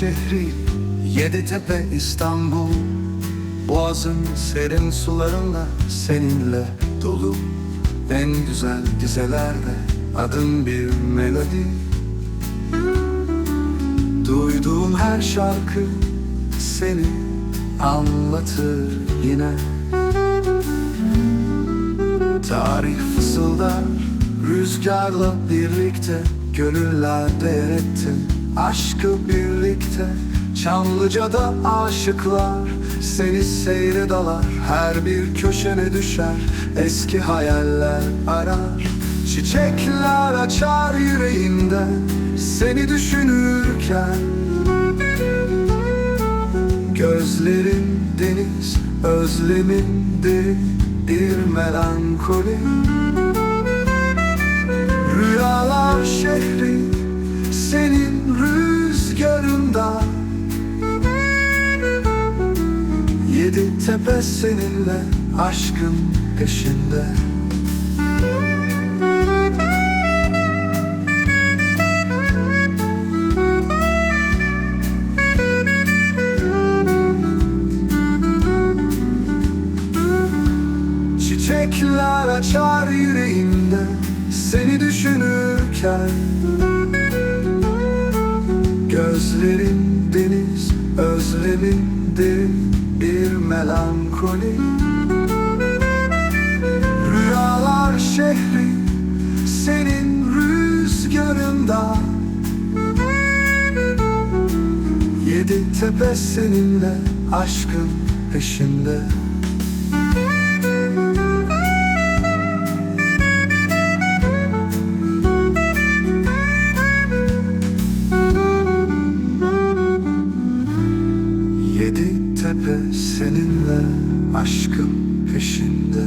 şehri Yeditepe İstanbul. Boğazın serin sularında seninle dolu. En güzel dizelerde adın bir melodi. Duyduğum her şarkı seni anlatır yine. Tarih fısıldar rüzgarla birlikte Gönüllerde erettin aşkı birlikte Çamlıca'da aşıklar. Seni seyre dalar Her bir köşene düşer. Eski hayaller arar. Çiçekler açar yüreğimde seni düşünürken. Gözlerin deniz, özlemin derin bir melankoli. Rüyalar şehri senin rüzgarında. Yedi tepe seninle aşkın peşinde. Çiçekler açar yüreğimde seni düşünürken Gözlerin deniz, özlemin derin bir melankoli. Rüyalar şehri senin rüzgarında. Yedi tepe seninle aşkın peşinde Tepe seninle aşkın peşinde